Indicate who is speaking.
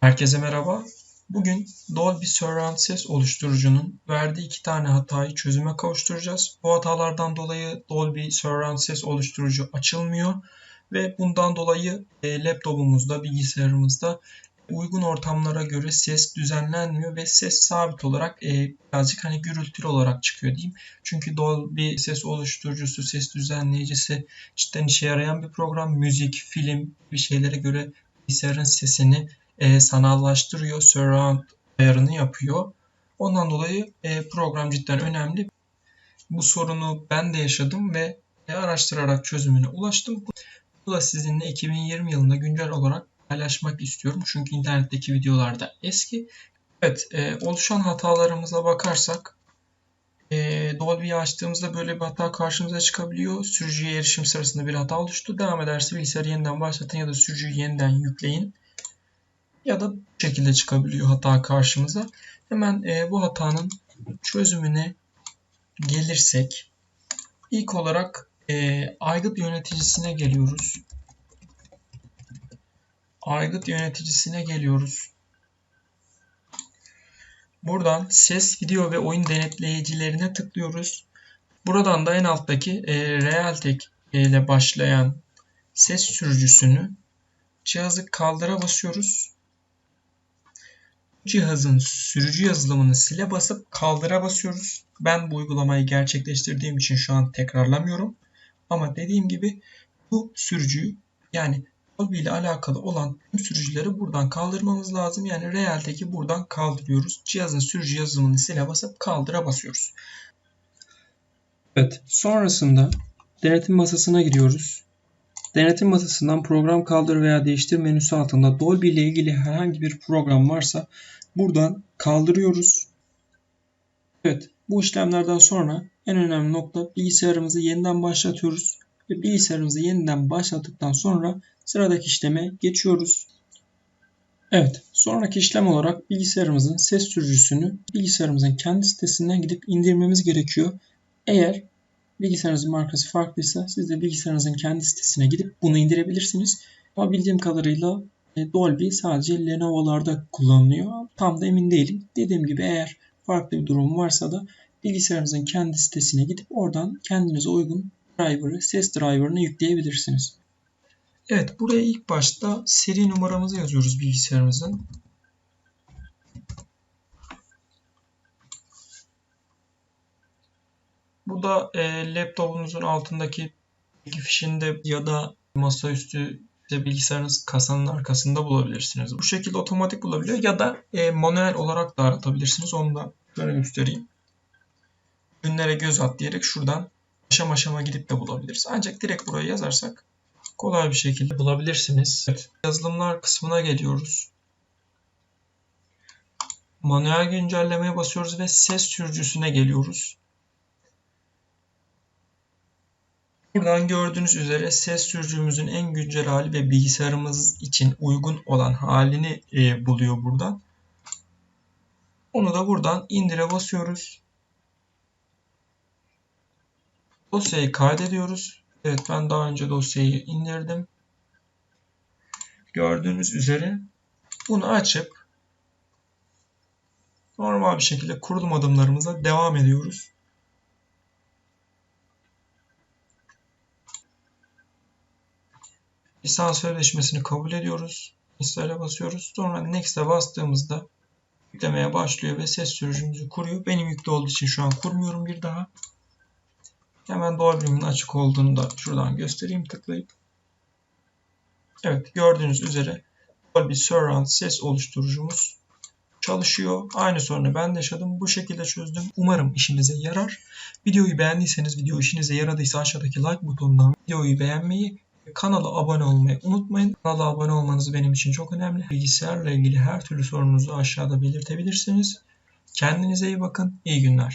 Speaker 1: Herkese merhaba. Bugün Dolby Surround ses oluşturucunun verdiği iki tane hatayı çözüme kavuşturacağız. Bu hatalardan dolayı Dolby Surround ses oluşturucu açılmıyor ve bundan dolayı e, laptopumuzda, bilgisayarımızda uygun ortamlara göre ses düzenlenmiyor ve ses sabit olarak e, birazcık hani gürültülü olarak çıkıyor diyeyim. Çünkü Dolby ses oluşturucusu, ses düzenleyicisi cidden işe yarayan bir program. Müzik, film bir şeylere göre bilgisayarın sesini e, sanallaştırıyor, surround ayarını yapıyor. Ondan dolayı e, program cidden önemli. Bu sorunu ben de yaşadım ve e, araştırarak çözümüne ulaştım. Bu da sizinle 2020 yılında güncel olarak paylaşmak istiyorum. Çünkü internetteki videolarda eski. Evet, e, oluşan hatalarımıza bakarsak e, Dolby'yi açtığımızda böyle bir hata karşımıza çıkabiliyor. Sürücüye erişim sırasında bir hata oluştu. Devam ederse bilgisayarı yeniden başlatın ya da sürücüyü yeniden yükleyin ya da bu şekilde çıkabiliyor hata karşımıza. Hemen e, bu hatanın çözümüne gelirsek ilk olarak e, aygıt yöneticisine geliyoruz. Aygıt yöneticisine geliyoruz. Buradan ses, video ve oyun denetleyicilerine tıklıyoruz. Buradan da en alttaki e, Realtek ile başlayan ses sürücüsünü cihazı kaldıra basıyoruz cihazın sürücü yazılımını sile basıp kaldıra basıyoruz. Ben bu uygulamayı gerçekleştirdiğim için şu an tekrarlamıyorum. Ama dediğim gibi bu sürücüyü yani Dolby ile alakalı olan tüm sürücüleri buradan kaldırmamız lazım. Yani Realtek'i buradan kaldırıyoruz. Cihazın sürücü yazılımını sile basıp kaldıra basıyoruz. Evet. Sonrasında denetim masasına giriyoruz. Denetim masasından program kaldır veya değiştir menüsü altında Dolby ile ilgili herhangi bir program varsa buradan kaldırıyoruz. Evet bu işlemlerden sonra en önemli nokta bilgisayarımızı yeniden başlatıyoruz. Ve bilgisayarımızı yeniden başlattıktan sonra sıradaki işleme geçiyoruz. Evet sonraki işlem olarak bilgisayarımızın ses sürücüsünü bilgisayarımızın kendi sitesinden gidip indirmemiz gerekiyor. Eğer bilgisayarınızın markası farklıysa siz de bilgisayarınızın kendi sitesine gidip bunu indirebilirsiniz. Ama bildiğim kadarıyla e, Dolby sadece Lenovo'larda kullanılıyor. Tam da emin değilim. Dediğim gibi eğer farklı bir durum varsa da bilgisayarınızın kendi sitesine gidip oradan kendinize uygun driver'ı, ses driver'ını yükleyebilirsiniz. Evet, buraya ilk başta seri numaramızı yazıyoruz bilgisayarımızın. Bu da e, laptopunuzun altındaki bilgi fişinde ya da masaüstü bilgisayarınız kasanın arkasında bulabilirsiniz. Bu şekilde otomatik bulabiliyor ya da e, manuel olarak da aratabilirsiniz. Onu da şöyle göstereyim. Ürünlere göz at diyerek şuradan aşama aşama gidip de bulabiliriz. Ancak direkt buraya yazarsak kolay bir şekilde bulabilirsiniz. Evet, yazılımlar kısmına geliyoruz. Manuel güncellemeye basıyoruz ve ses sürücüsüne geliyoruz. Buradan gördüğünüz üzere ses sürücümüzün en güncel hali ve bilgisayarımız için uygun olan halini e, buluyor buradan. Onu da buradan indire basıyoruz. Dosyayı kaydediyoruz. Evet ben daha önce dosyayı indirdim. Gördüğünüz üzere bunu açıp normal bir şekilde kurulum adımlarımıza devam ediyoruz. Lisans sözleşmesini kabul ediyoruz. Install'e basıyoruz. Sonra Next'e bastığımızda yüklemeye başlıyor ve ses sürücümüzü kuruyor. Benim yüklü olduğu için şu an kurmuyorum bir daha. Hemen Dolby'min açık olduğunu da şuradan göstereyim tıklayıp. Evet gördüğünüz üzere Dolby Surround ses oluşturucumuz çalışıyor. Aynı sorunu ben de yaşadım. Bu şekilde çözdüm. Umarım işinize yarar. Videoyu beğendiyseniz, video işinize yaradıysa aşağıdaki like butonundan videoyu beğenmeyi Kanala abone olmayı unutmayın. Kanala abone olmanız benim için çok önemli. Bilgisayarla ilgili her türlü sorununuzu aşağıda belirtebilirsiniz. Kendinize iyi bakın. İyi günler.